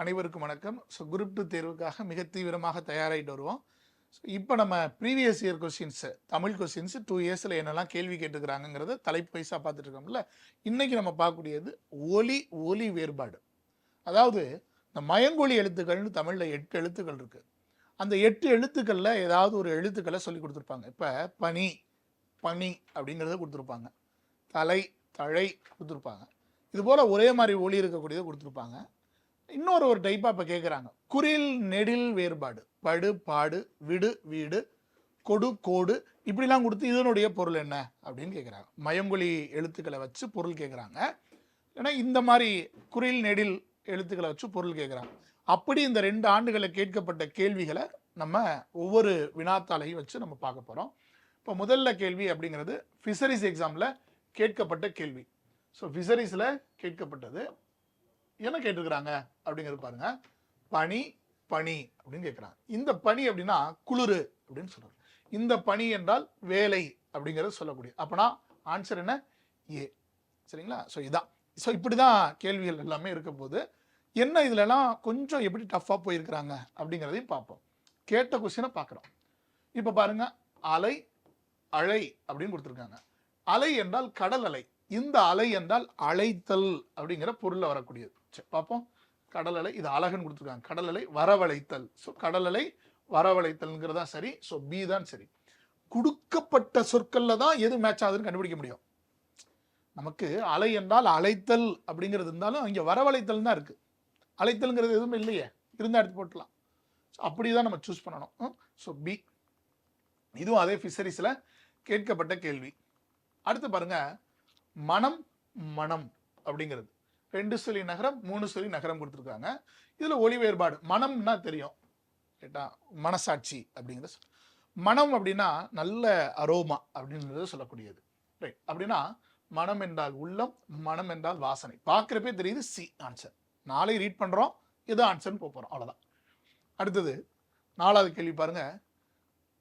அனைவருக்கும் வணக்கம். So group two தேர்வுக்காக மிக தீவிரமாக தயாராகிட்டு வருவோம். ஸோ இப்போ நம்ம previous year questions Tamil questions two இயர்ஸில் என்னெல்லாம் கேள்வி கேட்டுக்கிறாங்கிறத தலைப்பு வயசாக பார்த்துட்டு இருக்கோம்ல. இன்றைக்கி நம்ம பார்க்கக்கூடியது ஒலி ஒலி வேறுபாடு. அதாவது இந்த மயங்கொலி எழுத்துக்கள்னு தமிழில் எட்டு எழுத்துக்கள் இருக்குது அந்த எட்டு எழுத்துக்களில் ஏதாவது ஒரு எழுத்துக்களை சொல்லி கொடுத்துருப்பாங்க. இப்போ பனி பனி அப்படிங்கிறத கொடுத்துருப்பாங்க. தலை தழை கொடுத்துருப்பாங்க. இது போல் ஒரே மாதிரி ஒலி இருக்கக்கூடியதை கொடுத்துருப்பாங்க. இன்னொரு ஒரு டைப்பாக இப்போ கேட்குறாங்க குரில் நெடில் வேறுபாடு. படு பாடு விடு வீடு கொடு கோடு இப்படிலாம் கொடுத்து இதனுடைய பொருள் என்ன? அப்படின்னு கேட்குறாங்க மயங்கொலி எழுத்துக்களை வச்சு பொருள் கேட்குறாங்க ஏன்னா இந்த மாதிரி குரில் நெடில் எழுத்துக்களை வச்சு பொருள் கேட்குறாங்க அப்படி இந்த ரெண்டு ஆண்டுகளில் கேட்கப்பட்ட கேள்விகளை நம்ம ஒவ்வொரு வினாத்தாளையும் வச்சு நம்ம பார்க்க போகிறோம் இப்போ முதல்ல கேள்வி அப்படிங்கிறது ஃபிஷரிஸ் எக்ஸாமில் கேட்கப்பட்ட கேள்வி. ஸோ ஃபிஷரிஸில் கேட்கப்பட்டது என்ன கேட்டிருக்கிறாங்க? அப்படிங்கிறது பாருங்க. பனி பனி அப்படின்னு கேட்குறாங்க. இந்த பனி அப்படின்னா குளிர் அப்படின்னு சொல்றாங்க. இந்த பனி என்றால் வேலை அப்படிங்கிறது சொல்லக்கூடிய. அப்போனா ஆன்சர் என்ன? ஏ. சரிங்களா? ஸோ இதான். ஸோ இப்படி தான் கேள்விகள் எல்லாமே இருக்க போது என்ன இதுலலாம் கொஞ்சம் எப்படி டஃப்பாக போயிருக்கிறாங்க அப்படிங்கிறதையும் பார்ப்போம். கேட்ட கொஸ்டினை பார்க்குறோம். இப்போ பாருங்க. அலை அலை அப்படின்னு கொடுத்துருக்காங்க. அலை என்றால் கடல் அலை. இந்த அலை என்றால் அழைத்தல் அப்படிங்கிற பொருளில் வரக்கூடியது. சரி பார்ப்போம். கடலலை இது அழகுன்னு கொடுத்துருக்காங்க. கடல் அலை வரவழைத்தல். ஸோ கடல் அலை சரி. ஸோ பி தான் சரி. கொடுக்கப்பட்ட சொற்கள்ல தான் எது மேட்ச் ஆகுதுன்னு கண்டுபிடிக்க முடியும். நமக்கு அலை என்றால் அழைத்தல் அப்படிங்கிறது இருந்தாலும் இங்கே வரவழைத்தல் தான் இருக்குது அழைத்தல்ங்கிறது எதுவும் இல்லையே. இருந்தால் எடுத்து போட்டலாம் ஸோ அப்படி தான் நம்ம சூஸ் பண்ணணும். ஸோ பி இதுவும் அதே ஃபிஷரிஸில் கேட்கப்பட்ட கேள்வி. அடுத்து பாருங்க. மனம் மனம் அப்படிங்கிறது. ரெண்டு சொல்லி நகரம் மூணு சொல்லி நகரம் கொடுத்துருக்காங்க. இதில் ஒளி வேறுபாடு. மனம்னா தெரியும். கேட்டா மனசாட்சி அப்படிங்கிறத சொல். மனம் அப்படின்னா நல்ல அரோமா அப்படின்றத சொல்லக்கூடியது. ரைட் அப்படின்னா மனம் என்றால் உள்ளம் மனம் என்றால் வாசனை. பார்க்குறப்பே தெரியுது சி ஆன்சர் நாளை ரீட் பண்ணுறோம் இது ஆன்சர்னு போக போகிறோம் அவ்வளோதான் அடுத்தது நாலாவது கேள்வி பாருங்க.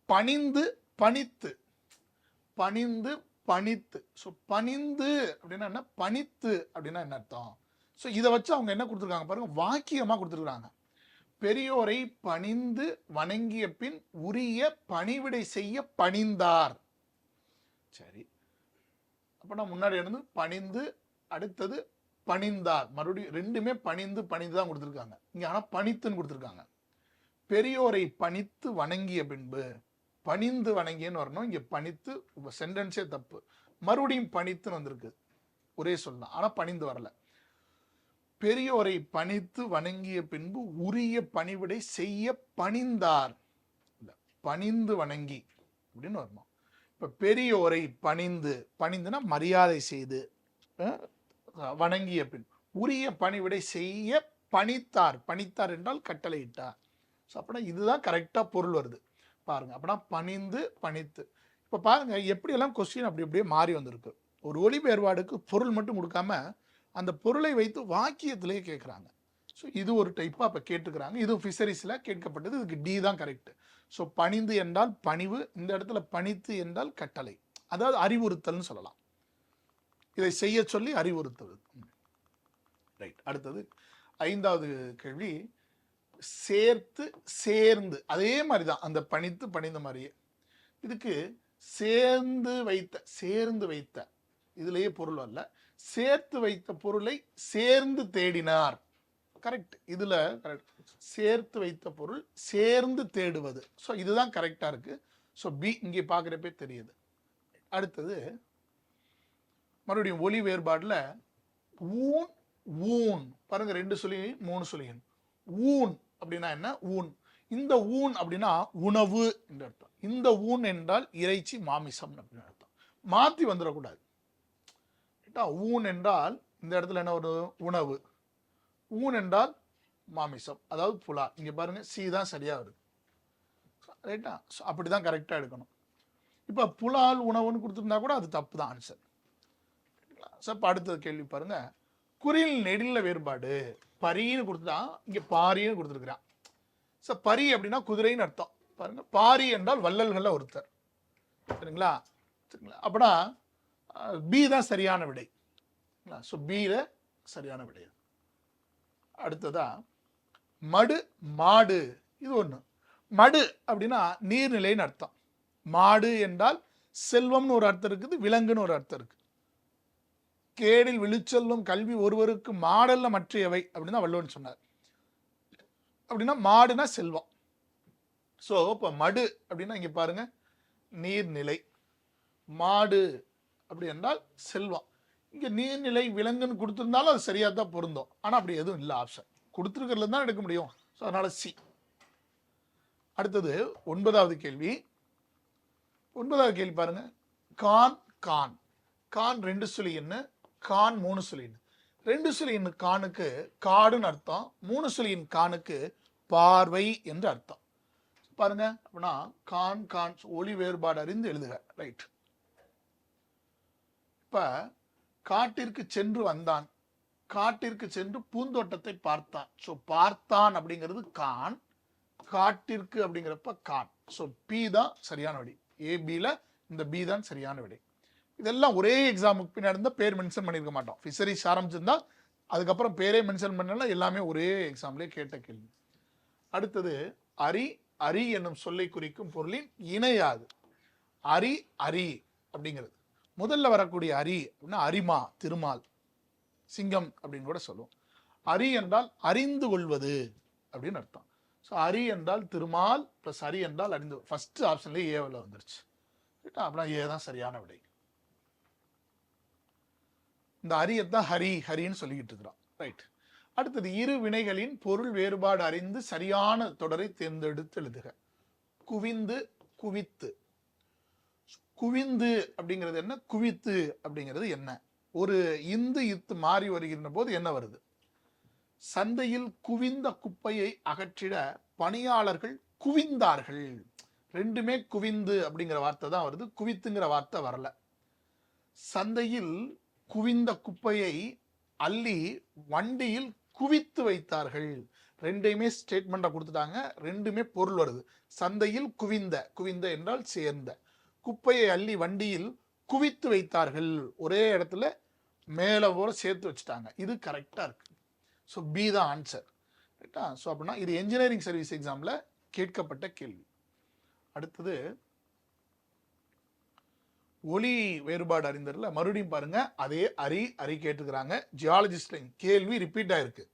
பணிந்து பணித்து. பணிந்து பணித்து. ஸோ பணிந்து அப்படின்னா என்ன? பணித்து அப்படின்னா என்ன அர்த்தம்? ஸோ இதை வச்சு அவங்க என்ன கொடுத்துருக்காங்க பாருங்க? வாக்கியமாக கொடுத்துருக்குறாங்க. பெரியோரை பணிந்து வணங்கிய பின் உரிய பணிவிடை செய்ய பணிந்தார். சரி. அப்போ நான் முன்னாடி இருந்து பணிந்து அடுத்தது பணிந்தார். மறுபடியும் ரெண்டுமே பணிந்து பணிந்து தான் கொடுத்துருக்காங்க. இங்கே ஆனால் பணித்துன்னு கொடுத்துருக்காங்க. பெரியோரை பணித்து வணங்கிய பின்பு பணிந்து வணங்கின்னு வரணும். இங்கே பணித்து சென்டென்ஸே தப்பு. மறுபடியும் பணித்துன்னு வந்திருக்கு. ஒரே சொல்லலாம் ஆனால் பணிந்து வரல. பெரியோரை பணித்து வணங்கிய பின்பு உரிய பணிவிடை செய்ய பணிந்தார். இல்ல பணிந்து வணங்கி அப்படின்னு வரணும். இப்போ பெரியோரை பணிந்து பணிந்துனா மரியாதை செய்து வணங்கிய பின் உரிய பணிவிடை செய்ய பணித்தார். பணித்தார் என்றால் கட்டளையிட்டார். ஸோ அப்படின்னா இதுதான் கரெக்டாக பொருள் வருது. பாருங்க. அப்படின்னா பணிந்து பணித்து. இப்போ பாருங்க எப்படியெல்லாம் கொஸ்டின் அப்படி அப்படியே மாறி வந்திருக்கு. ஒரு ஒளி வேறுபாடுக்கு பொருள் மட்டும் கொடுக்காம அந்த பொருளை வைத்து வாக்கியத்திலேயே கேட்குறாங்க. ஸோ இது ஒரு டைப்பாக இப்போ கேட்டுக்கிறாங்க. இது ஃபிஷரிஸில் கேட்கப்பட்டது. இதுக்கு டி தான் கரெக்ட் ஸோ பணிந்து என்றால் பணிவு இந்த இடத்துல பணித்து என்றால் கட்டளை. அதாவது அறிவுறுத்தல்னு சொல்லலாம். இதை செய்ய சொல்லி அறிவுறுத்தல். ரைட் அடுத்தது ஐந்தாவது கேள்வி. சேர்த்து சேர்ந்து அதே மாதிரி தான் அந்த பணித்து பணிந்த மாதிரியே. இதுக்கு சேர்ந்து வைத்த சேர்ந்து வைத்த இதுலேயே பொருள் அல்ல சேர்த்து வைத்த பொருளை சேர்ந்து தேடினார். கரெக்ட் இதில் கரெக்ட் சேர்த்து வைத்த பொருள் சேர்ந்து தேடுவது. ஸோ இதுதான் கரெக்டாக இருக்குது ஸோ பி இங்கே பார்க்குறப்பே தெரியுது. அடுத்தது மறுபடியும் ஒலி வேறுபாடில் ஊன் ஊன். பாருங்கள் ரெண்டு சொல்லி மூணு சொல்லி ஊன். அப்படின்னா என்ன? ஊன். இந்த ஊன் அப்படின்னா உணவு என்று அர்த்தம். இந்த ஊன் என்றால் இறைச்சி மாமிசம் அப்படின்னு அர்த்தம். மாற்றி வந்துடக்கூடாது. ரைட்டா? ஊன் என்றால் இந்த இடத்துல என்ன ஒரு உணவு. ஊன் என்றால் மாமிசம். அதாவது புலா. இங்கே பாருங்க சி தான் சரியாக வருது. ரைட்டா? ஸோ அப்படி தான் கரெக்டாக எடுக்கணும். இப்போ புலால் உணவுன்னு கொடுத்துருந்தா கூட அது தப்பு தான் ஆன்சர் ஸோ இப்போ அடுத்தது கேள்வி பாருங்கள் குறில் நெடில வேறுபாடு. பரின்னு கொடுத்துதான் இங்கே பாரின்னு கொடுத்துருக்குறான். ஸோ பரி அப்படின்னா குதிரைன்னு அர்த்தம். பாருங்க பாரி என்றால் வள்ளல்களில் ஒருத்தர். சரிங்களா? சரிங்களா? அப்படின்னா பி தான் சரியான விடை. ஸோ பியில் சரியான விடை. அடுத்ததா மடு மாடு. இது ஒன்று மடு அப்படின்னா நீர்நிலைன்னு அர்த்தம். மாடு என்றால் செல்வம்னு ஒரு அர்த்தம் இருக்குது விலங்குன்னு ஒரு அர்த்தம் இருக்கு. கேடில் விழுச்செல்லும் கல்வி ஒருவருக்கு மாடல்ல மற்றையவை அப்படின்னு தான் வள்ளுவன் சொன்னார். அப்படின்னா மாடுனா செல்வம். ஸோ இப்போ மடு அப்படின்னா இங்கே பாருங்க நீர்நிலை. மாடு அப்படி என்றால் செல்வம். இங்கே நீர்நிலை விலங்குன்னு கொடுத்துருந்தாலும் அது சரியாக தான் பொருந்தும். ஆனால் அப்படி எதுவும் இல்லை ஆப்ஷன் கொடுத்துருக்கிறதுல தான் எடுக்க முடியும். ஸோ அதனால் சி அடுத்தது ஒன்பதாவது கேள்வி. ஒன்பதாவது கேள்வி பாருங்க. கான் கான். கான் ரெண்டு சொல்லி என்ன? கான் மூணு சுழி ரெண்டு சுழியின் கானுக்கு காடுன்னு அர்த்தம். மூணு சுழியின் கானுக்கு பார்வை என்று அர்த்தம். பாருங்க அப்படின்னா கான் கான் ஒளி வேறுபாடு அறிந்து எழுதுக. ரைட் இப்ப காட்டிற்கு சென்று வந்தான். காட்டிற்கு சென்று பூந்தோட்டத்தை பார்த்தான். ஸோ பார்த்தான் அப்படிங்கிறது கான். காட்டிற்கு அப்படிங்கிறப்ப கான். ஸோ பி தான் சரியான விடை ஏபியில் இந்த பி தான் சரியான விடை இதெல்லாம் ஒரே எக்ஸாமுக்கு பின்னாடி இருந்தால் பேர் மென்ஷன் பண்ணியிருக்க மாட்டோம். ஃபிஷரிஸ் ஆரம்பிச்சிருந்தா அதுக்கப்புறம் பேரே மென்ஷன் பண்ணலாம் எல்லாமே ஒரே எக்ஸாம்லேயே கேட்ட கேள்வி. அடுத்தது அரி அரி என்னும் சொல்லை குறிக்கும் பொருளின் இணையாது அரி அரி அப்படிங்கிறது. முதல்ல வரக்கூடிய அரி அப்படின்னா அரிமா திருமால் சிங்கம் அப்படின்னு கூட சொல்லுவோம். அரி என்றால் அறிந்து கொள்வது அப்படின்னு அர்த்தம். ஸோ அரி என்றால் திருமால் ப்ளஸ் அரி என்றால் அறிந்து ஃபஸ்ட்டு ஆப்ஷன்லேயே ஏவில் வந்துருச்சு. அப்படின்னா ஏ தான் சரியான விடை. இந்த அரியத்தான் ஹரி ஹரின்னு சொல்லிக்கிட்டு இருக்கிறோம் ரைட் அடுத்தது இரு வினைகளின் பொருள் வேறுபாடு அறிந்து சரியான தொடரை தேர்ந்தெடுத்து எழுதுக. குவிந்து குவித்து. குவிந்து அப்படிங்கிறது என்ன? குவித்து அப்படிங்கிறது என்ன? ஒரு இந்து இத்து மாறி வருகின்ற போது என்ன வருது? சந்தையில் குவிந்த குப்பையை அகற்றிட பணியாளர்கள் குவிந்தார்கள். ரெண்டுமே குவிந்து அப்படிங்கிற வார்த்தை தான் வருது. குவித்துங்கிற வார்த்தை வரல. சந்தையில் குவிந்த குப்பையை அள்ளி வண்டியில் குவித்து வைத்தார்கள். ரெண்டையுமே ஸ்டேட்மெண்ட்டை கொடுத்துட்டாங்க. ரெண்டுமே பொருள் வருது. சந்தையில் குவிந்த குவிந்த என்றால் சேர்ந்த. குப்பையை அள்ளி வண்டியில் குவித்து வைத்தார்கள். ஒரே இடத்துல மேலே போல சேர்த்து வச்சுட்டாங்க. இது கரெக்டாக இருக்கு. ஸோ பி தான் ஆன்சர் ரைட்டா ஸோ அப்படின்னா இது என்ஜினியரிங் சர்வீஸ் எக்ஸாமில் கேட்கப்பட்ட கேள்வி. அடுத்தது ஒளி வேறுபாடு அறிந்தரில் மறுபடியும் பாருங்கள் அதே அரி அரி கேட்டுக்கிறாங்க. ஜியாலஜிஸ்ட்ல கேள்வி ரிப்பீட் ஆயிருக்கு.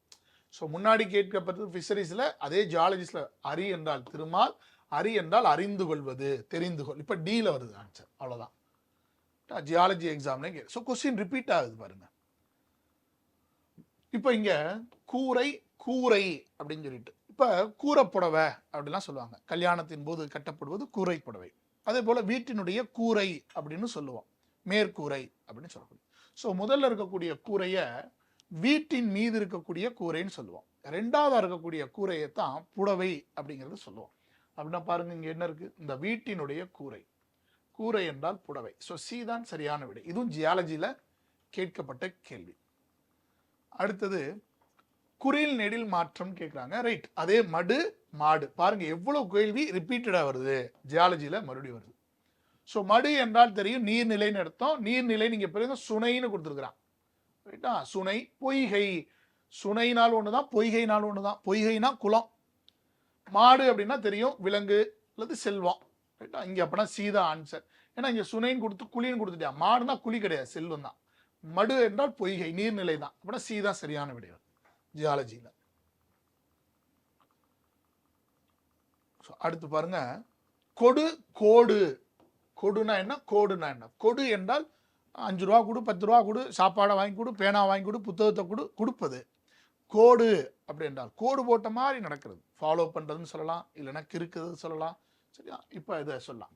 ஸோ முன்னாடி கேட்கப்பட்டது ஃபிஷரிஸில் அதே ஜியாலஜிஸ்டில் அரி என்றால் திருமால் அரி என்றால் அறிந்து கொள்வது தெரிந்து கொள். இப்போ டியில் வருது ஆன்சர் அவ்வளோதான் ஜியாலஜி எக்ஸாம்லேயும் ஸோ கொஸ்டின் ரிப்பீட் ஆகுது பாருங்கள் இப்போ இங்கே கூரை கூரை அப்படின்னு சொல்லிட்டு. இப்போ கூரை புடவை அப்படிலாம் சொல்லுவாங்க. கல்யாணத்தின் போது கட்டப்படுவது கூரை புடவை. அதே போல் வீட்டினுடைய கூரை அப்படின்னு சொல்லுவோம். மேற்கூரை அப்படின்னு சொல்லக்கூடிய. ஸோ முதல்ல இருக்கக்கூடிய கூரையை வீட்டின் மீது இருக்கக்கூடிய கூரைன்னு சொல்லுவோம். ரெண்டாவதாக இருக்கக்கூடிய கூரையை தான் புடவை அப்படிங்கிறது சொல்லுவோம். அப்படின்னா பாருங்க இங்கே என்ன இருக்குது இந்த வீட்டினுடைய கூரை. கூரை என்றால் புடவை. ஸோ சி தான் சரியான விடை. இதுவும் ஜியாலஜியில் கேட்கப்பட்ட கேள்வி. அடுத்தது குறில் நெடில் மாற்றம் கேட்குறாங்க. ரைட் அதே மடு மாடு. பாருங்க எவ்வளவு கேள்வி ரிப்பீட்டடாக வருது. ஜியாலஜியில் மறுபடியும் வருது. ஸோ மடு என்றால் தெரியும் நீர்நிலைன்னு அர்த்தம். நீர்நிலை நீங்க பிறகு சுனைன்னு கொடுத்துருக்குறான். ரைட்டா சுனை பொய்கை. சுனைனால் ஒன்று தான் பொய்கைனால் ஒன்று தான் பொய்கைனா குளம். மாடு அப்படின்னா தெரியும் விலங்கு அல்லது செல்வம். ரைட்டா இங்கே அப்படின்னா சீதா ஆன்சர் ஏன்னா இங்கே சுனைன்னு கொடுத்து குழின்னு கொடுத்துட்டியா மாடுனா குழி கிடையாது செல்வம் தான் மடு என்றால் பொய்கை நீர்நிலை தான் அப்படின்னா சீதா சரியான விடையாது ஜியாலஜியில் ஸோ அடுத்து பாருங்க. கொடு கோடு. கொடுனா என்ன? கோடுனா என்ன? கொடு என்றால் அஞ்சு ரூபா கொடு பத்து ரூபா கொடு சாப்பாடை வாங்கி கொடு பேனா வாங்கி கொடு புத்தகத்தை கொடு கொடுப்பது. கோடு அப்படி என்றால் கோடு போட்ட மாதிரி நடக்கிறது. ஃபாலோ பண்ணுறதுன்னு சொல்லலாம் இல்லைன்னா கிறுக்குறது சொல்லலாம். சரியா? இப்போ இதை சொல்லலாம்.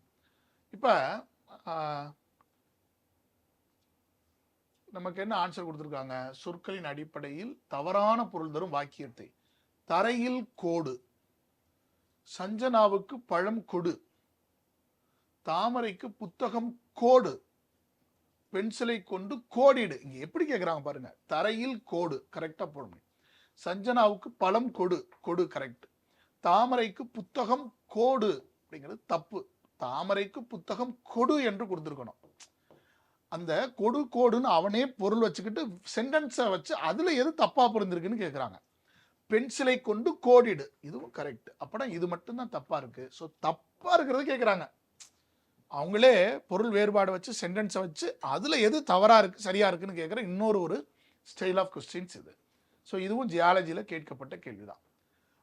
இப்போ நமக்கு என்ன ஆன்சர் கொடுத்துருக்காங்க? சொற்களின் அடிப்படையில் தவறான பொருள் தரும் வாக்கியத்தை. தரையில் கோடு. சஞ்சனாவுக்கு பழம் கொடு. தாமரைக்கு புத்தகம் கோடு. பென்சிலை கொண்டு கோடிடு. இங்க எப்படி கேட்குறாங்க பாருங்க. தரையில் கோடு. கரெக்டாக போடணும். சஞ்சனாவுக்கு பழம் கொடு. கொடு கரெக்ட் தாமரைக்கு புத்தகம் கோடு. அப்படிங்கிறது தப்பு. தாமரைக்கு புத்தகம் கொடு என்று கொடுத்துருக்கணும். அந்த கொடு கோடுன்னு அவனே பொருள் வச்சுக்கிட்டு சென்டென்ஸை வச்சு அதில் எது தப்பாக புரிஞ்சிருக்குன்னு கேட்குறாங்க பென்சிலை கொண்டு கோடிடு. இதுவும் கரெக்ட் அப்பனா இது மட்டும்தான் தப்பா இருக்கு. ஸோ தப்பா இருக்கிறது கேட்குறாங்க அவங்களே பொருள் வேறுபாடு வச்சு சென்டென்ஸை வச்சு அதில் எது தவறாக இருக்குது சரியாக இருக்குன்னு கேட்குற இன்னொரு ஒரு ஸ்டைல் ஆஃப் கொஸ்டின்ஸ் இது. ஸோ இதுவும் ஜியாலஜியில் கேட்கப்பட்ட கேள்விதான்.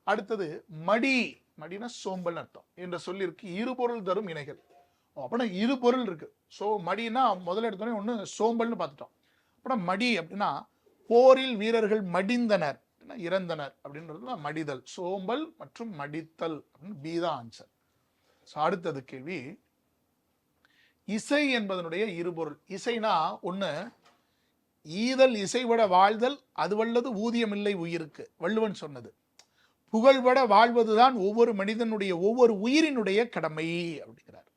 அடுத்தது மடி. மடினா சோம்பல்னு அர்த்தம். என்ற இரு இருபொருள் தரும் இணைகள். அப்படின்னா இரு பொருள் இருக்கு. ஸோ மடினா முதல்ல எடுத்தோடனே ஒன்று சோம்பல்னு பார்த்துட்டோம். அப்புறம் மடி அப்படின்னா போரில் வீரர்கள் மடிந்தனர். இறந்தனர் அப்படின்றது மடிதல். சோம்பல் மற்றும் மடித்தல் அப்படின்னு பி தான் ஆன்சர் ஸோ அடுத்தது கேள்வி. இசை என்பதனுடைய இருபொருள். இசைனா ஒன்று ஈதல் இசைவிட வாழ்தல் அது வல்லது ஊதியமில்லை உயிருக்கு. வள்ளுவன் சொன்னது. புகழ்பட வாழ்வதுதான் ஒவ்வொரு மனிதனுடைய ஒவ்வொரு உயிரினுடைய கடமை அப்படிங்கிறார்.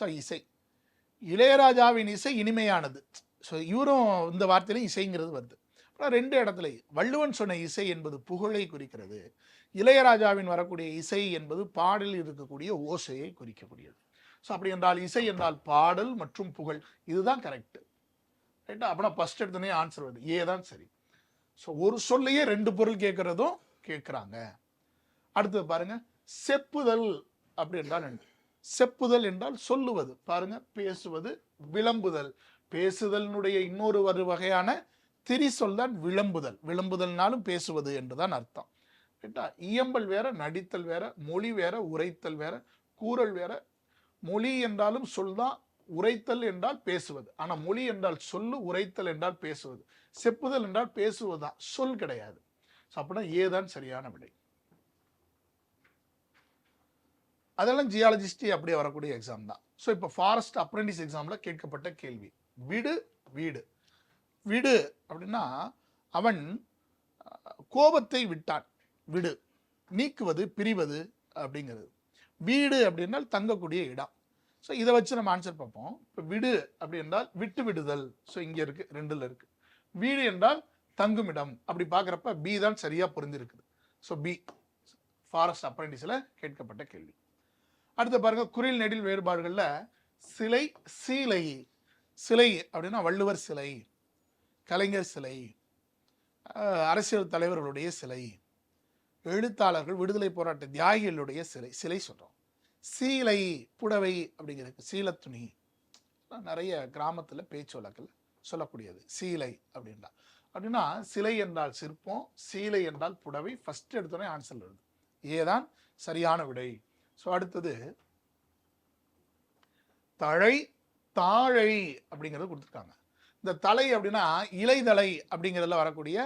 ஸோ இசை. இளையராஜாவின் இசை இனிமையானது. ஸோ இவரும் இந்த வார்த்தையிலும் இசைங்கிறது வருது. ஆனால் ரெண்டு இடத்துல வள்ளுவன் சொன்ன இசை என்பது புகழை குறிக்கிறது. இளையராஜாவின் வரக்கூடிய இசை என்பது பாடலில் இருக்கக்கூடிய ஓசையை குறிக்கக்கூடியது. ஸோ அப்படி என்றால் இசை என்றால் பாடல் மற்றும் புகழ். இதுதான் கரெக்டு ரைட்டா அப்படின்னா ஃபஸ்ட் எடுத்தோடனே ஆன்சர் வருது. ஏ தான் சரி. ஸோ ஒரு சொல்லையே ரெண்டு பொருள் கேட்குறதும் கேட்குறாங்க. அடுத்தது பாருங்க. செப்புதல் அப்படி என்றால் என்ன? செப்புதல் என்றால் சொல்லுவது. பாருங்க. பேசுவது. விளம்புதல். பேசுதலினுடைய இன்னொரு ஒரு வகையான திரிசொல் தான் விளம்புதல். விளம்புதல்னாலும் பேசுவது என்றுதான் அர்த்தம். ரைட்டா இயம்பல் வேற நடித்தல் வேற மொழி வேற உரைத்தல் வேற கூறல் வேற மொழி என்றாலும் சொல் தான் உரைத்தல் என்றால் பேசுவது. ஆனால் மொழி என்றால் சொல்லு உரைத்தல் என்றால் பேசுவது. செப்புதல் என்றால் பேசுவது தான் சொல் கிடையாது. அப்படின்னா ஏதான் சரியான விடை. அதெல்லாம் ஜியாலஜிஸ்டி அப்படியே வரக்கூடிய எக்ஸாம் தான். ஸோ இப்போ ஃபாரஸ்ட் அப்ரெண்டிஸ் எக்ஸாமில் கேட்கப்பட்ட கேள்வி. விடு வீடு. விடு அப்படின்னா அவன் கோபத்தை விட்டான். விடு. நீக்குவது பிரிவது அப்படிங்கிறது. வீடு அப்படின்னால் தங்கக்கூடிய இடம். ஸோ இதை வச்சு நம்ம ஆன்சர் பார்ப்போம். இப்போ விடு அப்படி என்றால் விட்டு விடுதல். ஸோ இங்கே இருக்குது ரெண்டில் இருக்குது வீடு என்றால் தங்குமிடம். அப்படி பார்க்குறப்ப பி தான் சரியாக புரிஞ்சிருக்குது ஸோ பி ஃபாரஸ்ட் அப்ரெண்டிஸில் கேட்கப்பட்ட கேள்வி. அடுத்து பாருங்கள் குரில் நெடில் வேறுபாடுகளில் சிலை சீலை. சிலை அப்படின்னா வள்ளுவர் சிலை. கலைஞர் சிலை அரசியல் தலைவர்களுடைய சிலை எழுத்தாளர்கள் விடுதலை போராட்ட தியாகிகளுடைய சிலை சிலை சொல்கிறோம் சீலை புடவை அப்படிங்கிறது சீலத்துணி நிறைய கிராமத்தில் பேச்சு வழக்கில் சொல்லக்கூடியது. சீலை அப்படின்னா. அப்படின்னா சிலை என்றால் சிற்பம் சீலை என்றால் புடவை. ஃபஸ்ட்டு எடுத்தோடனே ஆன்சர் வருது. ஏதான் சரியான விடை. ஸோ அடுத்தது தழை தாழை அப்படிங்கிறது கொடுத்துருக்காங்க. இந்த தலை அப்படின்னா இலைதலை அப்படிங்கிறதுல வரக்கூடிய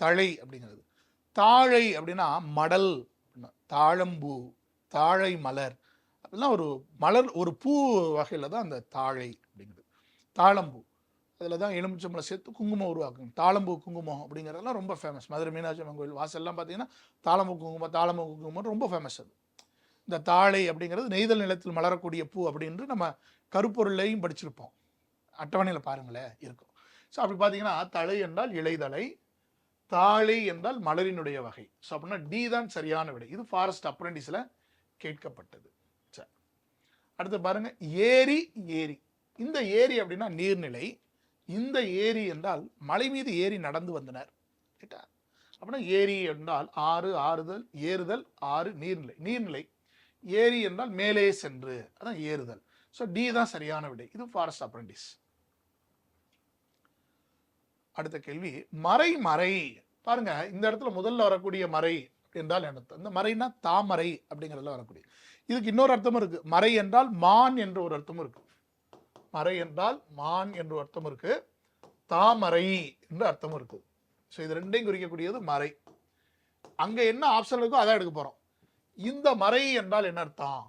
தழை அப்படிங்கிறது. தாழை அப்படின்னா மடல் அப்படின்னா தாழம்பூ தாழை மலர். அப்படிலாம் ஒரு மலர் ஒரு பூ வகையில் தான் அந்த தாழை அப்படிங்கிறது தாழம்பூ. அதில் தான் எலுமிச்சம்பளை சேர்த்து குங்குமம் உருவாக்கும். தாளம்பூ குங்குமம் அப்படிங்கிறதெல்லாம் ரொம்ப ஃபேமஸ் மதுரை மீனாட்சி அம்மன் கோயில் வாசல்லாம் பார்த்தீங்கன்னா தாளம்பூ குங்குமம் தாளம்பூ குங்குமம் ரொம்ப ஃபேமஸ் அது. இந்த தாழை அப்படிங்கிறது நெய்தல் நிலத்தில் மலரக்கூடிய பூ அப்படின்று நம்ம கருப்பொருளையும் படிச்சிருப்போம். அட்டவணையில் பாருங்களேன் இருக்கும். ஸோ அப்படி பார்த்தீங்கன்னா தலை என்றால் இலைதலை தாழை என்றால் மலரினுடைய வகை. ஸோ அப்படின்னா டி தான் சரியான விடை. இது ஃபாரஸ்ட் அப்ரெண்டிஸில் கேட்கப்பட்டது. சரி அடுத்து பாருங்கள் ஏரி ஏரி. இந்த ஏரி அப்படின்னா நீர்நிலை. இந்த ஏரி என்றால் மலை மீது ஏரி நடந்து வந்தனர். ரைட்டா அப்படின்னா ஏரி என்றால் ஆறு ஆறுதல் ஏறுதல் ஆறு நீர்நிலை. நீர்நிலை. ஏரி என்றால் மேலே சென்று. அதான் ஏறுதல். ஸோ டி தான் சரியான விடை. இது ஃபாரஸ்ட் அப்ரெண்டிஸ் அடுத்த கேள்வி மறை மறை. பாருங்க இந்த இடத்துல முதல்ல வரக்கூடிய மறை என்றால் என்ன அர்த்தம்? இந்த மறைனா தாமரை அப்படிங்கிறதுல வரக்கூடிய. இதுக்கு இன்னொரு அர்த்தமும் இருக்கு. மறை என்றால் மான் என்ற ஒரு அர்த்தமும் இருக்கு. மறை என்றால் மான் என்ற அர்த்தமும் அர்த்தம் இருக்கு. தாமரை என்ற அர்த்தமும் இருக்கு. ஸோ இது ரெண்டையும் குறிக்கக்கூடியது மறை. அங்க என்ன ஆப்ஷன் இருக்கோ அதான் எடுக்க போறோம். இந்த மறை என்றால் என்ன அர்த்தம்?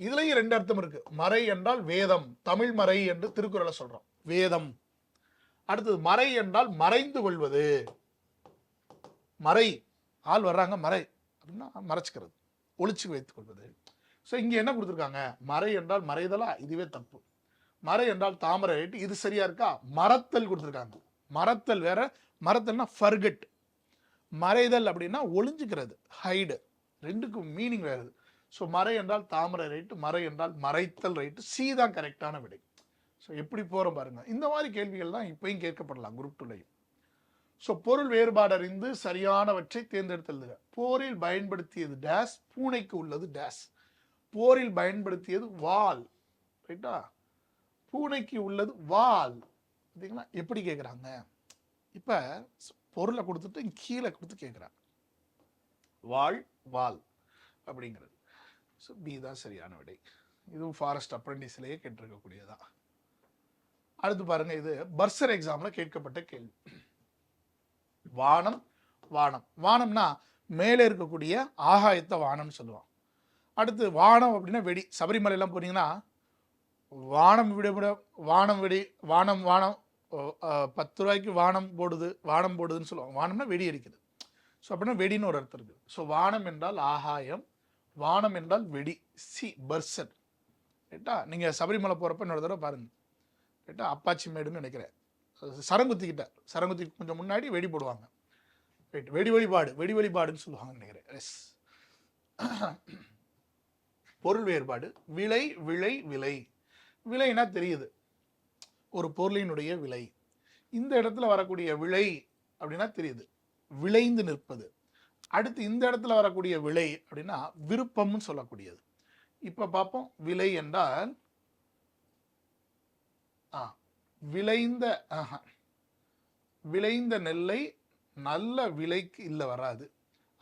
இதுலயும் ரெண்டு அர்த்தம் இருக்கு. மறை என்றால் வேதம். தமிழ் மறை என்று திருக்குறளை சொல்றோம். வேதம். அடுத்தது மறை என்றால் மறைந்து கொள்வது. மறை. ஆள் வர்றாங்க மறை. அப்படின்னா மறைச்சிக்கிறது. ஒளிச்சு வைத்துக் கொள்வது. ஸோ இங்கே என்ன கொடுத்துருக்காங்க? மறை என்றால் மறைதலா? இதுவே தப்பு. மறை என்றால் தாமரை ரைட்டு இது சரியா இருக்கா? மறத்தல் கொடுத்துருக்காங்க. மறத்தல் வேற. மறத்தல்னா ஃபர்கெட் மறைதல் அப்படின்னா ஒளிஞ்சுக்கிறது. ஹைடு ரெண்டுக்கும் மீனிங் வேறு. ஸோ மறை என்றால் தாமரை ரைட்டு மறை என்றால் மறைத்தல் ரைட்டு சி தான் கரெக்டான விடை. ஸோ எப்படி போகிறோம் பாருங்க. இந்த மாதிரி கேள்விகள் தான் இப்பயும் கேட்கப்படலாம் குரூப் டூலையும் ஸோ பொருள் வேறுபாடு அறிந்து சரியானவற்றை தேர்ந்தெடுத்தல். போரில் பயன்படுத்தியது டேஸ் பூனைக்கு உள்ளது டேஸ் போரில் பயன்படுத்தியது வால். ரைட்டா பூனைக்கு உள்ளது வால். பார்த்தீங்களா எப்படி கேட்குறாங்க இப்போ பொருளை கொடுத்துட்டு கீழே கொடுத்து கேட்குறாங்க வாள் வால் அப்படிங்கிறது. ஸோ பி தான் சரியான விடை. இதுவும் ஃபாரஸ்ட் அப்ரெண்டிஸ்லேயே கேட்டிருக்கக்கூடியதா? அடுத்து பாருங்க இது பர்சர் எக்ஸாம்ல கேட்கப்பட்ட கேள்வி. வானம் வானம். வானம்னா மேலே இருக்கக்கூடிய ஆகாயத்தை வானம்னு சொல்லுவான் அடுத்து வானம் அப்படின்னா வெடி. சபரிமலையெல்லாம் போனீங்கன்னா வானம் விட விட வானம் வெடி வானம் வானம் பத்து ரூபாய்க்கு வானம் போடுது வானம் போடுதுன்னு சொல்லுவாங்க. வானம்னா வெடி அடிக்குது. ஸோ அப்படின்னா வெடின்னு ஒரு அர்த்தம் இருக்குது ஸோ வானம் என்றால் ஆகாயம் வானம் என்றால் வெடி. சி பர்சன் ரைட்டா நீங்கள் சபரிமலை போகிறப்ப இன்னொரு தடவை பாருங்கள் கேட்டால் அப்பாச்சி மேடுன்னு நினைக்கிறேன். சரங்குத்திக்கிட்ட சரங்குத்திக்கு கொஞ்சம் முன்னாடி வெடி போடுவாங்க. ரைட் வெடி வழிபாடு வெடி வழிபாடுன்னு சொல்லுவாங்க நினைக்கிறேன். எஸ் பொருள் வேறுபாடு விலை விலை விலை. விலைனா தெரியுது. ஒரு பொருளினுடைய விலை. இந்த இடத்துல வரக்கூடிய விலை அப்படின்னா தெரியுது. விளைந்து நிற்பது. அடுத்து இந்த இடத்துல வரக்கூடிய விலை அப்படின்னா விருப்பம்னு சொல்லக்கூடியது. இப்போ பார்ப்போம். விலை என்றால் விளைந்த ஆஹா. விளைந்த நெல்லை நல்ல விலைக்கு இல்லை வராது.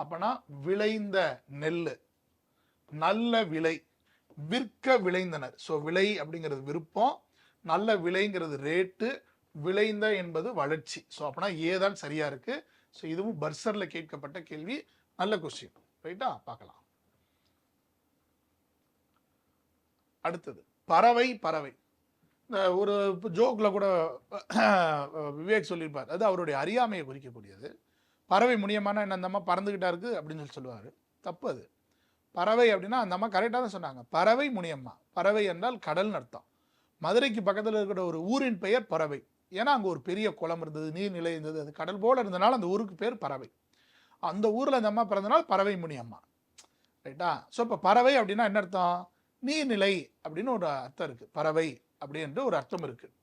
அப்பனா விளைந்த நெல் நல்ல விலை. விற்க விளைந்தனர். ஸோ விலை அப்படிங்கிறது விருப்பம். நல்ல விலைங்கிறது ரேட்டு விளைந்த என்பது வளர்ச்சி. ஸோ அப்பனா ஏதான் சரியா இருக்கு. ஸோ இதுவும் பர்சரில் கேட்கப்பட்ட கேள்வி. நல்ல கொஸ்டின் ரைட்டா பார்க்கலாம். அடுத்தது. பறவை பறவை. ஒரு ஜோக்கில் கூட விவேக் சொல்லியிருப்பார். அது அவருடைய அறியாமையை குறிக்கக்கூடியது. பறவை முனியமான என்ன அந்தம்மா பறந்துக்கிட்டா இருக்குது அப்படின்னு சொல்லி சொல்லுவார். தப்பு அது. பறவை அப்படின்னா அந்த அம்மா கரெக்டாக தான் சொன்னாங்க. பறவை முனியம்மா பறவை என்றால் கடல் அர்த்தம். மதுரைக்கு பக்கத்தில் இருக்கிற ஒரு ஊரின் பெயர் பறவை. ஏன்னா அங்கே ஒரு பெரிய குளம் இருந்தது நீர்நிலை இருந்தது. அது கடல் போல் இருந்தனால அந்த ஊருக்கு பேர் பறவை. அந்த ஊரில் அந்த அம்மா பிறந்தனால் பறவை முனியம்மா ரைட்டா? ஸோ இப்போ பறவை அப்படின்னா என்ன அர்த்தம்? நீர்நிலை அப்படின்னு ஒரு அர்த்தம் இருக்குது பறவை. அப்படி என்று ஒரு அர்த்தம் இருக்குது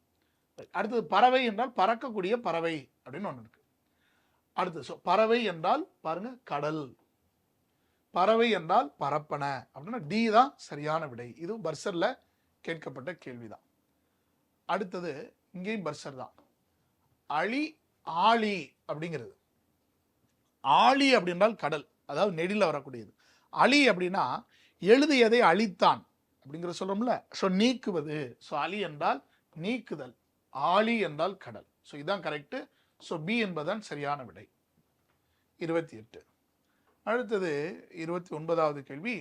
அடுத்தது பறவை என்றால் பறக்கக்கூடிய பறவை அப்படின்னு ஒன்று இருக்குது அடுத்து ஸோ பறவை என்றால் பாருங்க கடல். பறவை என்றால் பரப்பன அப்படின்னா டி தான் சரியான விடை. இது பர்சரில் கேட்கப்பட்ட கேள்விதான். அடுத்தது இங்கேயும் பர்சர் தான். அழி ஆழி அப்படிங்கிறது. ஆழி அப்படின்றால் கடல் அதாவது நெடில வரக்கூடியது. அழி அப்படின்னா எழுதியதை அழித்தான். அப்படிங்கிறத சொல்றோம்ல. ஸோ நீக்குவது. ஸோ அலி என்றால் நீக்குதல். ஆழி என்றால் கடல். ஸோ இதுதான் கரெக்டு ஸோ பி என்பதுதான் சரியான விடை. இருபத்தி எட்டு. அடுத்தது இருபத்தி ஒன்பதாவது கேள்வி.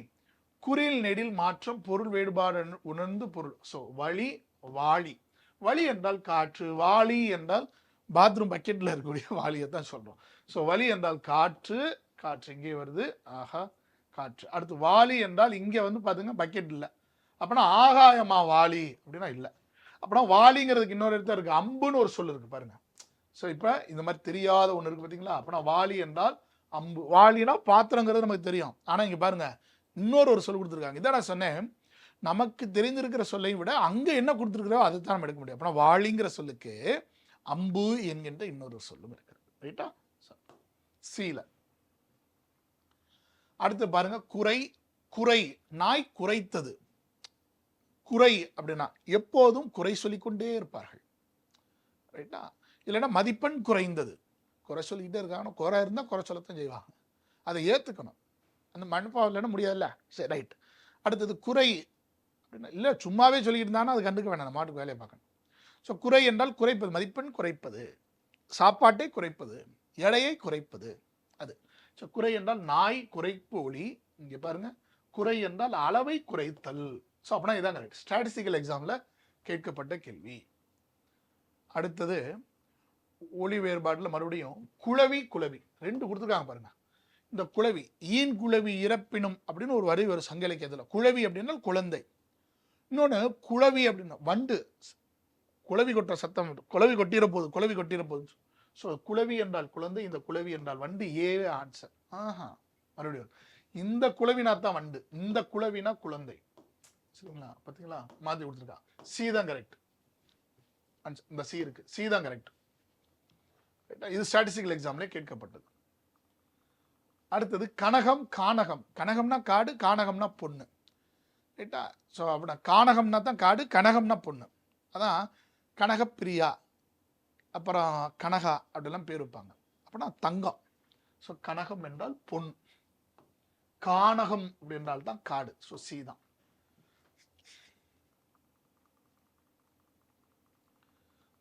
குறில் நெடில் மாற்றம் பொருள் வேறுபாடு உணர்ந்து பொருள். ஸோ வழி வாளி. வழி என்றால் காற்று. வாளி என்றால் பாத்ரூம் பக்கெட்டில் இருக்கக்கூடிய வாளியை தான் சொல்கிறோம் ஸோ வழி என்றால் காற்று. காற்று இங்கே வருது? ஆஹா காற்று. அடுத்து வாளி என்றால் இங்கே வந்து பார்த்துங்க பக்கெட் இல்லை. அப்படின்னா ஆகாயமா வாலி அப்படின்னா இல்லை. அப்படின்னா வாலிங்கிறதுக்கு இன்னொரு இடத்துல இருக்கு. அம்புன்னு ஒரு சொல் இருக்கு பாருங்க. ஸோ இப்போ இந்த மாதிரி தெரியாத ஒன்று இருக்கு பார்த்தீங்களா அப்படின்னா வாலி என்றால் அம்பு. வாலினா பாத்திரங்கிறது நமக்கு தெரியும். ஆனால் இங்கே பாருங்க இன்னொரு ஒரு சொல் கொடுத்துருக்காங்க. இதான் நான் சொன்னேன். நமக்கு தெரிந்திருக்கிற சொல்லை விட அங்கே என்ன கொடுத்துருக்கிறோ அதை தான் நம்ம எடுக்க முடியும். அப்படின்னா வாளிங்கிற சொல்லுக்கு அம்பு என்கின்ற இன்னொரு சொல்லும் இருக்குது ரைட்டா சீல. அடுத்து பாருங்க குறை குறை நாய் குறைத்தது. குறை அப்படின்னா எப்போதும் குறை சொல்லிக்கொண்டே இருப்பார்கள். ரைட்டா இல்லைன்னா மதிப்பெண் குறைந்தது. குறை சொல்லிக்கிட்டே இருக்காங்க. குறை இருந்தால் குறை சொல்லத்தான் செய்வாங்க. அதை ஏற்றுக்கணும் அந்த மண்பாவம் இல்லைன்னா முடியாதுல்ல? சரி ரைட் அடுத்தது குறை அப்படின்னா இல்லை சும்மாவே சொல்லிக்கிட்டு இருந்தாங்கன்னா அது கண்டுக்க வேணாம். அந்த மாட்டுக்கு வேலையை பார்க்கணும். ஸோ குறை என்றால் குறைப்பது மதிப்பெண் குறைப்பது சாப்பாட்டை குறைப்பது எடையை குறைப்பது அது. ஸோ குறை என்றால் நாய் குறைப்பு ஒளி. இங்கே பாருங்க. குறை என்றால் அளவை குறைத்தல். ஸோ அப்படின்னா இதான் கரெக்ட் ஸ்டாட்டிஸ்டிக்கல் எக்ஸாமில் கேட்கப்பட்ட கேள்வி. அடுத்தது ஒளி வேறுபாட்டில் மறுபடியும் குழவி குழவி. ரெண்டு கொடுத்துருக்காங்க பாருங்க. இந்த குழவி ஈன் குழவி இறப்பினும் அப்படின்னு ஒரு வரி ஒரு சங்க இலக்கியத்தில் குழவி அப்படின்னா குழந்தை. இன்னொன்று குழவி அப்படின்னா வண்டு. குழவி கொட்டுற சத்தம் குழவி கொட்டிடப்போகுது குழவி குளவி கொட்டிற ஸோ குழவி என்றால் குழந்தை இந்த குழவி என்றால் வண்டு. ஏ ஆன்சர் ஆஹா. மறுபடியும் இந்த குழவினா தான் வண்டு. இந்த குழவினா குழந்தை. சரிங்களா பார்த்தீங்களா மாற்றி கொடுத்துருக்கான் சி தான் கரெக்ட் இந்த சி இருக்கு. சி தான் கரெக்ட் ரைட்டா? இது ஸ்டாட்டிஸ்டிக்கல் எக்ஸாம்ல கேட்கப்பட்டது. அடுத்தது கனகம் கானகம். கனகம்னா காடு கானகம்னா பொண்ணு. ரைட்டா ஸோ அப்படின்னா கானகம்னா தான் காடு கனகம்னா பொண்ணு. அதான் கனகப்பிரியா. அப்புறம் கனகா அப்படிலாம் பேர் வைப்பாங்க. அப்படின்னா தங்கம். ஸோ கனகம் என்றால் பொன். கானகம் அப்படி என்றால் தான் காடு. ஸோ சி தான்.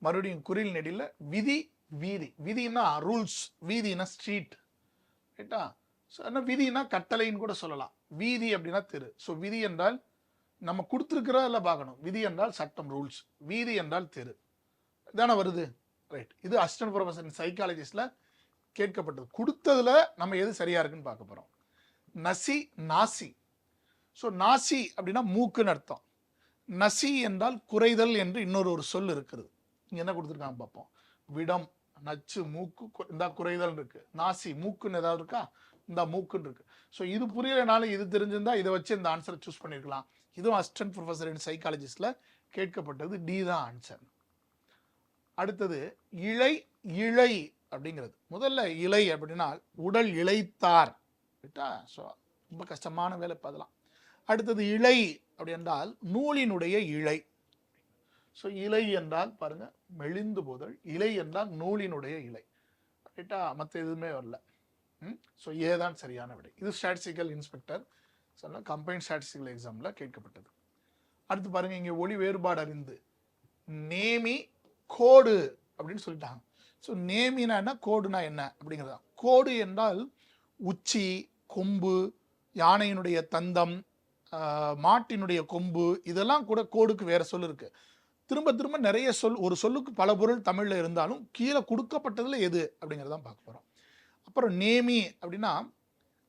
மறுபடியும் குறில் நெடியில் விதி வீதி. விதினா ரூல்ஸ் வீதினா ஸ்ட்ரீட் ரைட்டா? ஸோ என்ன விதினா கட்டளைன்னு கூட சொல்லலாம். வீதி அப்படின்னா தெரு. ஸோ விதி என்றால் நம்ம கொடுத்துருக்குறதில் பார்க்கணும். விதி என்றால் சட்டம் ரூல்ஸ் வீதி என்றால் தெரு. தானே வருது? ரைட் இது அசிஸ்டன்ட் ப்ரொஃபஸர் சைக்காலஜிஸ்டில் கேட்கப்பட்டது. கொடுத்ததுல நம்ம எது சரியாக இருக்குன்னு பார்க்க போகிறோம் நசி நாசி. ஸோ நாசி அப்படின்னா மூக்குன்னு அர்த்தம். நசி என்றால் குறைதல் என்று இன்னொரு ஒரு சொல் இருக்கிறது. என்ன கொடுத்துருக்காங்க பார்ப்போம். விடம் நச்சு மூக்கு இந்த குறைதல் இருக்கு. நாசி மூக்குன்னு ஏதாவது இருக்கா? இந்த மூக்குன்னு இருக்கு. ஸோ இது புரியலைனாலும் இது தெரிஞ்சிருந்தா இதை வச்சு இந்த ஆன்சரை சூஸ் பண்ணியிருக்கலாம் இதுவும் அசிஸ்டன்ட் ப்ரொஃபஸர் இன் சைக்காலஜிஸ்ட்ல கேட்கப்பட்டது டி தான் ஆன்சர் அடுத்தது இழை இழை அப்படிங்கிறது. முதல்ல இலை அப்படின்னா உடல் இழைத்தார். ரைட்டா ஸோ ரொம்ப கஷ்டமான வேலை இப்போ அதெல்லாம். அடுத்தது இழை அப்படி என்றால் நூலினுடைய இழை. ஸோ இலை என்றால் பாருங்க மெலிந்து போதல். இலை என்றால் நூலினுடைய இலை. ரைட்டா மற்ற எதுவுமே வரல. ஸோ ஏதான் சரியான விடை. இது ஸ்டாட்டிஸ்டிக்கல் இன்ஸ்பெக்டர் சொன்ன கம்பைன் ஸ்டாட்டிஸ்டிக்கல் எக்ஸாமில் கேட்கப்பட்டது. அடுத்து பாருங்க இங்கே ஒளி வேறுபாடு அறிந்து. நேமி கோடு அப்படின்னு சொல்லிட்டாங்க. ஸோ நேமினா என்ன? கோடுனா என்ன? அப்படிங்கிறது. கோடு என்றால் உச்சி கொம்பு யானையினுடைய தந்தம் மாட்டினுடைய கொம்பு இதெல்லாம் கூட கோடுக்கு வேற சொல் இருக்குது திரும்ப திரும்ப நிறைய சொல் ஒரு சொல்லுக்கு பல பொருள் தமிழில் இருந்தாலும் கீழே கொடுக்கப்பட்டதில் எது அப்படிங்கிறத பார்க்க போகிறோம் அப்புறம் நேமி அப்படின்னா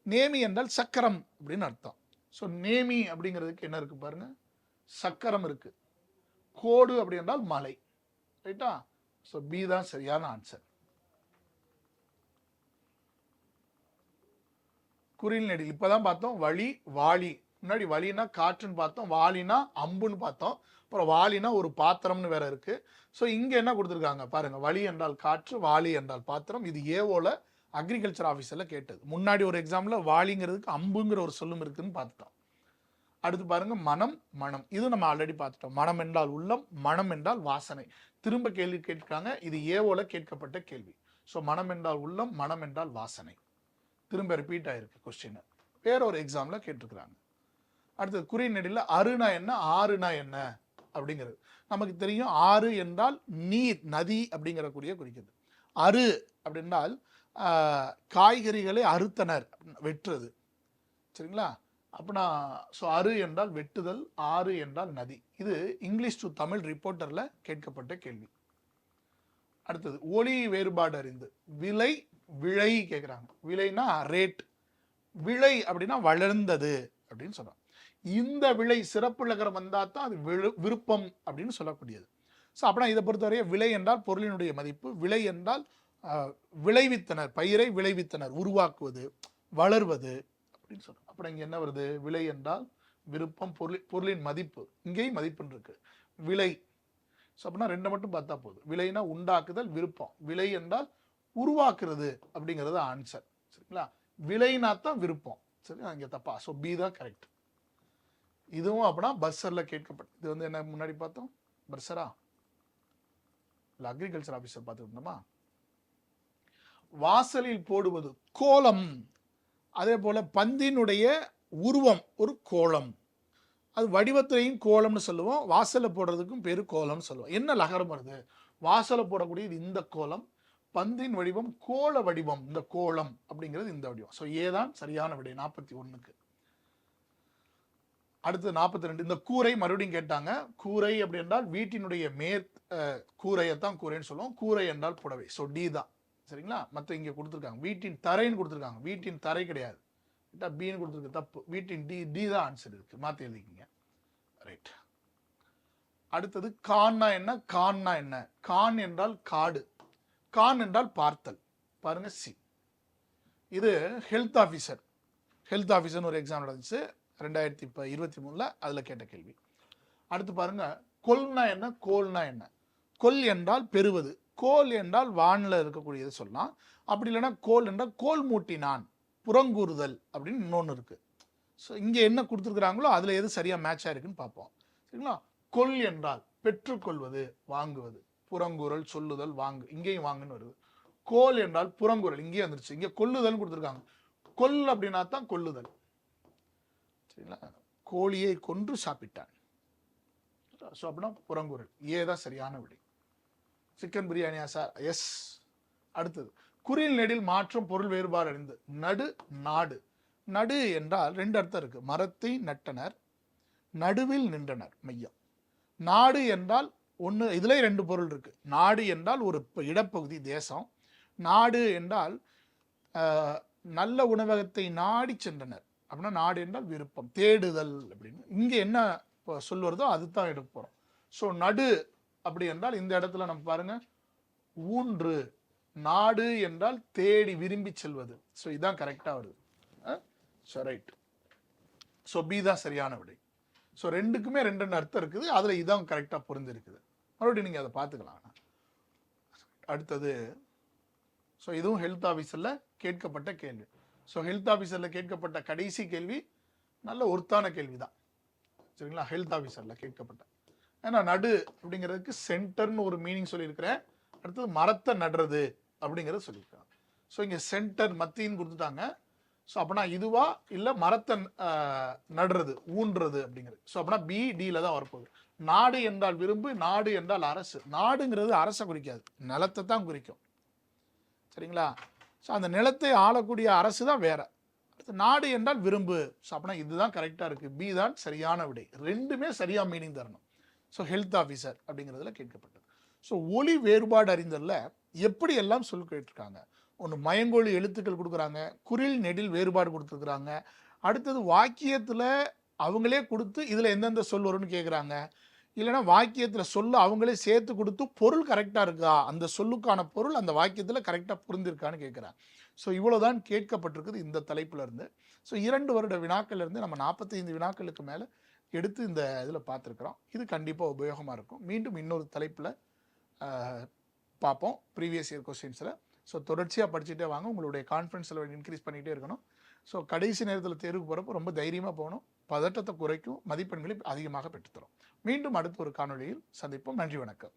நேமி என்றால் சக்கரம் அப்படின்னு அர்த்தம். ஸோ நேமி அப்படிங்கிறதுக்கு என்ன இருக்குது பாருங்க? சக்கரம் இருக்கு. கோடு அப்படி என்றால் மலை. ரைட்டா ஸோ பி தான் சரியான ஆன்சர் குறில் நெடில். இப்பதான் பார்த்தோம் வழி வாளி முன்னாடி வழினா காற்றுன்னு பார்த்தோம் வாளினா அம்புன்னு பார்த்தோம். அப்புறம் வாளினா ஒரு பாத்திரம்னு வேற இருக்கு. ஸோ இங்கே என்ன கொடுத்துருக்காங்க? பாருங்க வழி என்றால் காற்று வாளி என்றால் பாத்திரம். இது ஏவோல அக்ரிகல்ச்சர் ஆஃபீஸில் கேட்டது. முன்னாடி ஒரு எக்ஸாம்பிள் வாளிங்கிறதுக்கு அம்புங்கிற ஒரு சொல்லும் இருக்குன்னு பார்த்துட்டோம். அடுத்து பாருங்க மனம் மனம். இது நம்ம ஆல்ரெடி பார்த்துட்டோம். மனம் என்றால் உள்ளம் மனம் என்றால் வாசனை. திரும்ப கேள்வி கேட்டிருக்காங்க. இது ஏவோல கேட்கப்பட்ட கேள்வி. ஸோ மனம் என்றால் உள்ளம் மனம் என்றால் வாசனை. திரும்ப ரிப்பீட் ஆயிருக்கு கொஸ்டின் வேற ஒரு எக்ஸாம்ல கேட்டிருக்கிறாங்க. அடுத்தது குறிநெடியில் அருணா என்ன ஆறுனா என்ன? அப்படிங்கிறது. நமக்கு தெரியும் ஆறு என்றால் நீர் நதி அப்படிங்கிறக்கூடிய குறிக்கிறது. அறு அப்படின்னால் காய்கறிகளை அறுத்தனர் வெட்டுறது. சரிங்களா? அப்படின்னா ஸோ அறு என்றால் வெட்டுதல் ஆறு என்றால் நதி. இது இங்கிலீஷ் டு தமிழ் ரிப்போர்ட்டரில் கேட்கப்பட்ட கேள்வி. அடுத்தது ஒளி வேறுபாடு அறிந்து. விலை விலை கேட்குறாங்க விலைனா ரேட் விலை அப்படின்னா வளர்ந்தது அப்படின்னு சொல்கிறாங்க இந்த விலை சிறப்பு வந்தால் தான் அது விழு- விருப்பம் அப்படின்னு சொல்லக்கூடியது. ஸோ அப்படின்னா இதை பொறுத்தவரைய விலை என்றால் பொருளினுடைய மதிப்பு விலை என்றால் விளைவித்தனர் பயிரை விளைவித்தனர் உருவாக்குவது வளர்வது அப்படின்னு சொல்றோம் அப்புறம் இங்கே என்ன வருது? விலை என்றால் விருப்பம் பொருள் பொருளின் மதிப்பு. இங்கேயும் மதிப்புன்னு இருக்கு. விலை. ஸோ அப்படின்னா ரெண்டை மட்டும் பார்த்தா போதும். விலைனா உண்டாக்குதல் விருப்பம். விலை என்றால் உருவாக்குறது அப்படிங்கிறது ஆன்சர் சரிங்களா? விலைனா தான் விருப்பம். சரி இங்கே தப்பா. ஸோ பி தான் கரெக்ட் இதுவும் அப்படின்னா பஸ்ஸரில் கேட்கப்பட்ட இது வந்து என்ன முன்னாடி பார்த்தோம்? பர்சரா இல்லை அக்ரிகல்ச்சர் ஆஃபீஸர் பார்த்துருந்தோமா வாசலில் போடுவது கோலம். அதே போல் பந்தினுடைய உருவம் ஒரு கோலம். அது வடிவத்திலையும் கோலம்னு சொல்லுவோம். வாசலில் போடுறதுக்கும் பேர் கோலம்னு சொல்லுவோம். என்ன லகரம் வருது? வாசலில் போடக்கூடியது இந்த கோலம் பந்தின் வடிவம் கோல வடிவம் இந்த கோலம் அப்படிங்கிறது இந்த வடிவம். ஸோ ஏதான் சரியான விடை நாற்பத்தி ஒன்றுக்கு அடுத்து நாற்பத்தி ரெண்டு இந்த கூரை மறுபடியும் கேட்டாங்க. கூரை அப்படி என்றால் வீட்டினுடைய மேற் கூரையை தான் கூரைன்னு சொல்லுவோம். கூரை என்றால் புடவை. ஸோ டி தான். சரிங்களா? மற்ற இங்கே கொடுத்துருக்காங்க. வீட்டின் தரைன்னு கொடுத்துருக்காங்க. வீட்டின் தரை கிடையாது. பின்னு கொடுத்துருக்கு. தப்பு. வீட்டின் டி டி தான் ஆன்சர் இருக்குது மாற்றி எழுதிக்கிங்க. ரைட் அடுத்தது கான்னா என்ன? கான்னா என்ன? கான் என்றால் காடு. கான் என்றால் பார்த்தல். பாருங்க சி இது ஹெல்த் ஆஃபீஸர் ஹெல்த் ஆஃபீஸர்னு ஒரு எக்ஸாம் நடந்துச்சு. ரெண்டாயிரத்தி இப்போ இருபத்தி மூணில் அதில் கேட்ட கேள்வி. அடுத்து பாருங்க கொல்னா என்ன கோல்னா என்ன? கொல் என்றால் பெறுவது. கோல் என்றால் வானில் இருக்கக்கூடியது சொல்லலாம். அப்படி இல்லைன்னா கோல் என்றால் கோல் மூட்டினான் புறங்கூறுதல் அப்படின்னு இன்னொன்று இருக்குது ஸோ இங்கே என்ன கொடுத்துருக்குறாங்களோ அதில் எது சரியாக மேட்ச் ஆயிருக்குன்னு பார்ப்போம். சரிங்களா? கொல் என்றால் பெற்றுக்கொள்வது வாங்குவது. புறங்குரல் சொல்லுதல் வாங்கு இங்கேயும் வாங்குன்னு வருது. கோல் என்றால் புறங்குரல் இங்கேயும் வந்துருச்சு. இங்கே கொல்லுதல்னு கொடுத்துருக்காங்க. கொல் அப்படின்னா தான் கொல்லுதல். சரிங்களா? கோழியை கொன்று சாப்பிட்டான். ஸோ அப்படின்னா புறங்குரல் ஏ தான் சரியான விடை. சிக்கன் பிரியாணியா சார்? எஸ் அடுத்தது குறில் நெடில் மாற்றம் பொருள் வேறுபாடு அடைந்து நடு நாடு. நடு என்றால் ரெண்டு அர்த்தம் இருக்கு. மரத்தை நட்டனர் நடுவில் நின்றனர் மையம். நாடு என்றால் ஒன்று இதுல ரெண்டு பொருள் இருக்கு. நாடு என்றால் ஒரு இடப்பகுதி தேசம். நாடு என்றால் நல்ல உணவகத்தை நாடி சென்றனர். அப்படின்னா நாடு என்றால் விருப்பம் தேடுதல் அப்படின்னு. இங்கே என்ன இப்போ சொல்வதோ அதுதான் எடுக்க போகிறோம் ஸோ நடு அப்படி என்றால் இந்த இடத்துல நம்ம பாருங்க ஊன்று நாடு என்றால் தேடி விரும்பி செல்வது. ஸோ இதுதான் கரெக்டாக வருது. ஸோ ரைட் ஸோ பி தான் சரியான விடை. ஸோ ரெண்டுக்குமே ரெண்டு ரெண்டு அர்த்தம் இருக்குது. அதில் இதான் கரெக்டாக பொருந்திருக்குது மறுபடியும் நீங்கள் அதை பார்த்துக்கலாம். அடுத்தது ஸோ இதுவும் ஹெல்த் ஆஃபீஸரில் கேட்கப்பட்ட கேள்வி. ஸோ ஹெல்த் ஆஃபீஸரில் கேட்கப்பட்ட கடைசி கேள்வி நல்ல ஒருத்தான கேள்வி தான் சரிங்களா ஹெல்த் ஆஃபீஸரில் கேட்கப்பட்ட. ஏன்னா நடு அப்படிங்கிறதுக்கு சென்டர்னு ஒரு மீனிங் சொல்லியிருக்கிறேன். அடுத்தது மரத்தை நடுறது அப்படிங்கிறத சொல்லியிருக்காங்க ஸோ இங்கே சென்டர் மத்தின்னு கொடுத்துட்டாங்க. ஸோ அப்படின்னா இதுவா இல்லை மரத்தை நடுறது ஊன்றது அப்படிங்கிறது. ஸோ அப்படின்னா பி டியில் தான் வரப்போகுது. நாடு என்றால் விரும்பு நாடு என்றால் அரசு. நாடுங்கிறது அரசை குறிக்காது. நிலத்தை தான் குறிக்கும். சரிங்களா? ஸோ அந்த நிலத்தை ஆளக்கூடிய அரசு தான் வேற. அடுத்து நாடு என்றால் விரும்பு. ஸோ அப்படின்னா இதுதான் கரெக்டாக இருக்குது பி தான் சரியான விடை. ரெண்டுமே சரியாக மீனிங் தரணும். ஸோ ஹெல்த் ஆஃபீஸர் அப்படிங்கிறதுல கேட்கப்பட்டது. ஸோ ஒளி வேறுபாடு அறிந்ததில் எப்படி எல்லாம் சொல் கேட்டிருக்காங்க? ஒன்று மயங்கொழி எழுத்துக்கள் கொடுக்குறாங்க குரில் நெடில் வேறுபாடு கொடுத்துருக்குறாங்க. அடுத்தது வாக்கியத்தில் அவங்களே கொடுத்து இதில் எந்தெந்த சொல் வரும்னு கேட்குறாங்க இல்லைன்னா வாக்கியத்தில் சொல்லு அவங்களே சேர்த்து கொடுத்து பொருள் கரெக்டாக இருக்கா? அந்த சொல்லுக்கான பொருள் அந்த வாக்கியத்தில் கரெக்டாக புரிந்திருக்கான்னு கேட்குறாங்க ஸோ இவ்வளோதான் கேட்கப்பட்டிருக்குது இந்த தலைப்புல இருந்து ஸோ இரண்டு வருட வினாக்கள்லேருந்து நம்ம நாற்பத்தைந்து வினாக்களுக்கு மேலே எடுத்து இந்த இதில் பார்த்துருக்குறோம். இது கண்டிப்பாக உபயோகமாக இருக்கும். மீண்டும் இன்னொரு தலைப்பில் பார்ப்போம். ப்ரீவியஸ் இயர் கொஸ்டின்ஸில் ஸோ தொடர்ச்சியாக படிச்சுட்டே வாங்க. உங்களுடைய கான்ஃபிடன்ஸ் லெவல் இன்க்ரீஸ் பண்ணிகிட்டே இருக்கணும். ஸோ கடைசி நேரத்தில் தேர்வுக்கு போகிறப்போ ரொம்ப தைரியமாக போகணும். பதட்டத்தை குறைக்கும். மதிப்பெண்களை அதிகமாக பெற்றுத்தரும். மீண்டும் அடுத்த ஒரு காணொளியில் சந்திப்போம். நன்றி வணக்கம்.